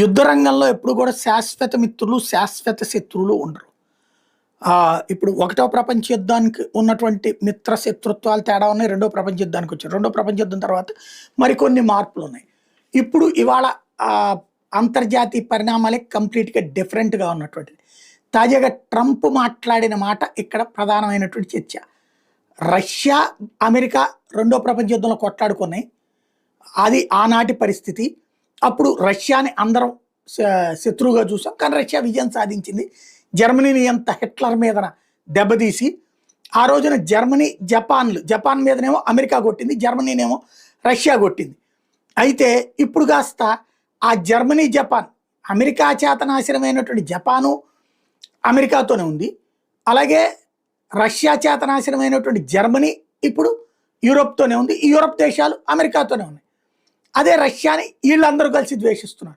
యుద్ధరంగంలో ఎప్పుడు కూడా శాశ్వత మిత్రులు శాశ్వత శత్రువులు ఉండరు. ఇప్పుడు ఒకటో ప్రపంచ యుద్ధానికి ఉన్నటువంటి మిత్ర శత్రుత్వాలు తేడా ఉన్నాయి రెండో ప్రపంచ యుద్ధానికి వచ్చారు రెండో ప్రపంచ యుద్ధం తర్వాత మరికొన్ని మార్పులు ఉన్నాయి. ఇప్పుడు ఇవాళ అంతర్జాతీయ పరిణామాలే కంప్లీట్గా డిఫరెంట్గా ఉన్నటువంటిది. తాజాగా ట్రంప్ మాట్లాడిన మాట ఇక్కడ ప్రధానమైనటువంటి చర్చ. రష్యా అమెరికా రెండో ప్రపంచ యుద్ధంలో కొట్లాడుకున్నాయి. అది ఆనాటి పరిస్థితి. అప్పుడు రష్యాని అందరం శ- శత్రువుగా చూసాం. కానీ రష్యా విజయం సాధించింది. జర్మనీని ఎంత హిట్లర్ మీద దెబ్బతీసి ఆ రోజున జర్మనీ జపాన్లు జపాన్ మీదనేమో అమెరికా కొట్టింది జర్మనీనేమో రష్యా కొట్టింది. అయితే ఇప్పుడు కాస్త ఆ జర్మనీ జపాన్ అమెరికా చేతనాశనమైనటువంటి జపాను అమెరికాతోనే ఉంది. అలాగే రష్యా చేతనాశనమైనటువంటి జర్మనీ ఇప్పుడు యూరోప్తోనే ఉంది. యూరోప్ దేశాలు అమెరికాతోనే ఉన్నాయి. అదే రష్యాని వీళ్ళందరూ కలిసి ద్వేషిస్తున్నారు.